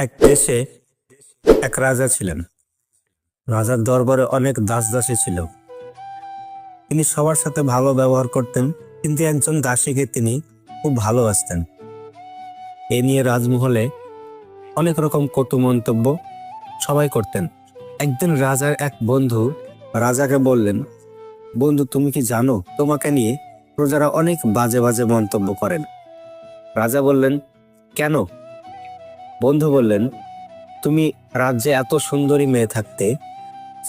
এক দেশে এক রাজা ছিলেন। রাজার দরবারে অনেক দাস দাসী ছিল। তিনি সবার সাথে ভালো ব্যবহার করতেন, কিন্তু একজন দাসীকে তিনি খুব ভালোবাসতেন। এ নিয়ে রাজমহলে অনেক রকম কটু মন্তব্য সবাই করতেন। একদিন রাজার এক বন্ধু রাজাকে বললেন, বন্ধু, তুমি কি জানো, তোমাকে নিয়ে প্রজারা অনেক বাজে বাজে মন্তব্য করেন। রাজা বললেন, কেন? বন্ধু বললেন, তুমি রাজ্যে এত সুন্দরী মেয়ে থাকতে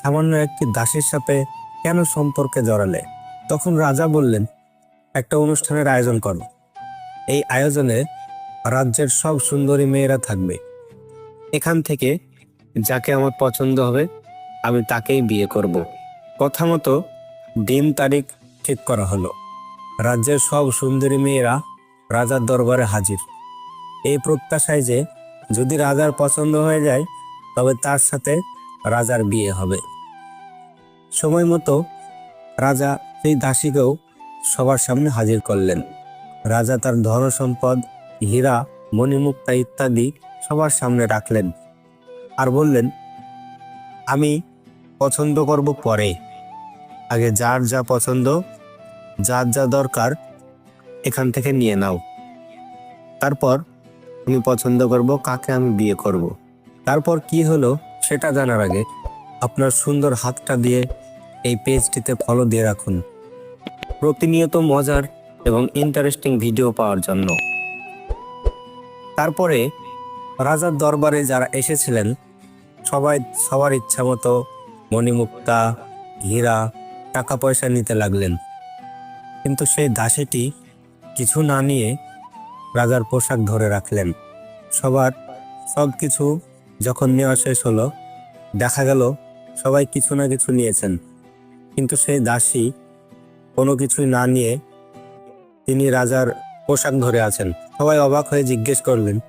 সামান্য একটি দাসের সাথে কেন সম্পর্কে জড়ালে? তখন রাজা বললেন, একটা অনুষ্ঠানের আয়োজন করো। এই আয়োজনে রাজ্যের সব সুন্দরী মেয়েরা থাকবে। এখান থেকে যাকে আমার পছন্দ হবে, আমি তাকেই বিয়ে করব। কথা মতো দিন তারিখ ঠিক করা হলো। রাজ্যের সব সুন্দরী মেয়েরা রাজার দরবারে হাজির। এই প্রত্যাশায় যে যদি রাজার পছন্দ হয়ে যায়, তবে তার সাথে রাজার বিয়ে হবে। সময় মতো রাজা সেই দাসীকেও সবার সামনে হাজির করলেন। রাজা তার ধন সম্পদ হীরা, মণিমুক্তা ইত্যাদি সবার সামনে রাখলেন আর বললেন, আমি পছন্দ করব পরে। আগে যার যা পছন্দ, যার যা দরকার, এখান থেকে নিয়ে নাও। তারপর আমি পছন্দ করব, কাকে আমি বিয়ে করব। তারপর কি হলো সেটা জানার আগে আপনার সুন্দর হাতটা দিয়ে এই পেজটিতে ফলো দিয়ে রাখুন। প্রতিনিয়ত মজার এবং ইন্টারেস্টিং ভিডিও পাওয়ার জন্য। তারপরে রাজার দরবারে যারা এসেছিলেন, সবাই সবার ইচ্ছা মতো মণিমুক্তা, হীরা টাকা পয়সা নিতে লাগলেন। কিন্তু সেই দাসীটি কিছু না নিয়ে রাজার পোশাক ধরে রাখলেন। সবার সব কিছু যখন নেওয়া শেষ হলো, দেখা গেল সবাই কিছু না কিছু নিয়েছেন। কিন্তু সেই দাসী কোনো কিছুই না নিয়ে তিনি রাজার পোশাক ধরে আছেন। সবাই অবাক হয়ে জিজ্ঞেস করলেন,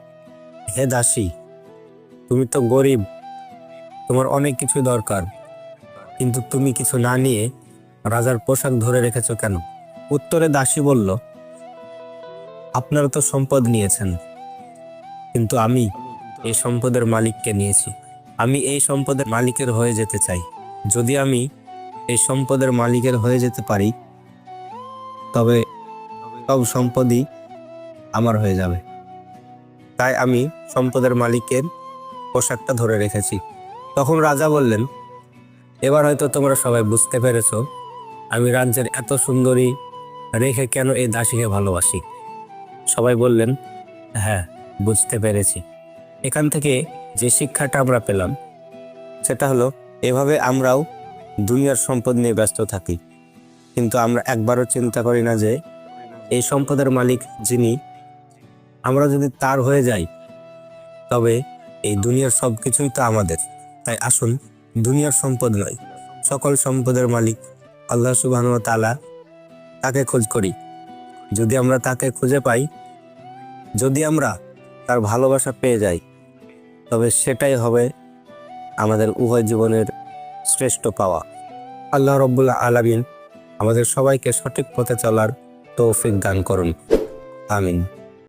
হে দাসী, তুমি তো গরিব, তোমার অনেক কিছু দরকার। কিন্তু তুমি কিছু না নিয়ে রাজার পোশাক ধরে রেখেছ কেন? উত্তরে দাসী বলল আপনারা তো সম্পদ নিয়েছেন। কিন্তু আমি এই সম্পদের মালিককে নিয়েছি। আমি এই সম্পদের মালিকের হয়ে যেতে চাই। যদি আমি এই সম্পদের মালিকের হয়ে যেতে পারি, তবে সব সম্পদই আমার হয়ে যাবে। তাই আমি সম্পদের মালিকের পোশাকটা ধরে রেখেছি। তখন রাজা বললেন, এবার হয়তো তোমরা সবাই বুঝতে পেরেছ, আমি রাজ্যের এত সুন্দরী রেখে কেন এই দাসীকে ভালোবাসি? সবাই বললেন হ্যাঁ বুঝতে পেরেছি। এখান থেকে যে শিক্ষাটা আমরা পেলাম, সেটা হলো এভাবে আমরাও দুনিয়ার সম্পদ নিয়ে ব্যস্ত থাকি। কিন্তু আমরা একবারও চিন্তা করি না যে এই সম্পদের মালিক যিনি, আমরা যদি তার হয়ে যাই, তবে এই দুনিয়ার সব কিছুই তো আমাদের। তাই আসুন, দুনিয়ার সম্পদ নয়, সকল সম্পদের মালিক আল্লাহ সুবাহ তালা তাকে খোঁজ করি। যদি আমরা তাকে খুঁজে পাই, যদি আমরা তার ভালোবাসা পেয়ে যাই, তবে সেটাই হবে আমাদের উভয় জীবনের শ্রেষ্ঠ পাওয়া। আল্লাহ রব্বুল্লা আলামিন আমাদের সবাইকে সঠিক পথে চলার তৌফিক দান করুন। আমিন।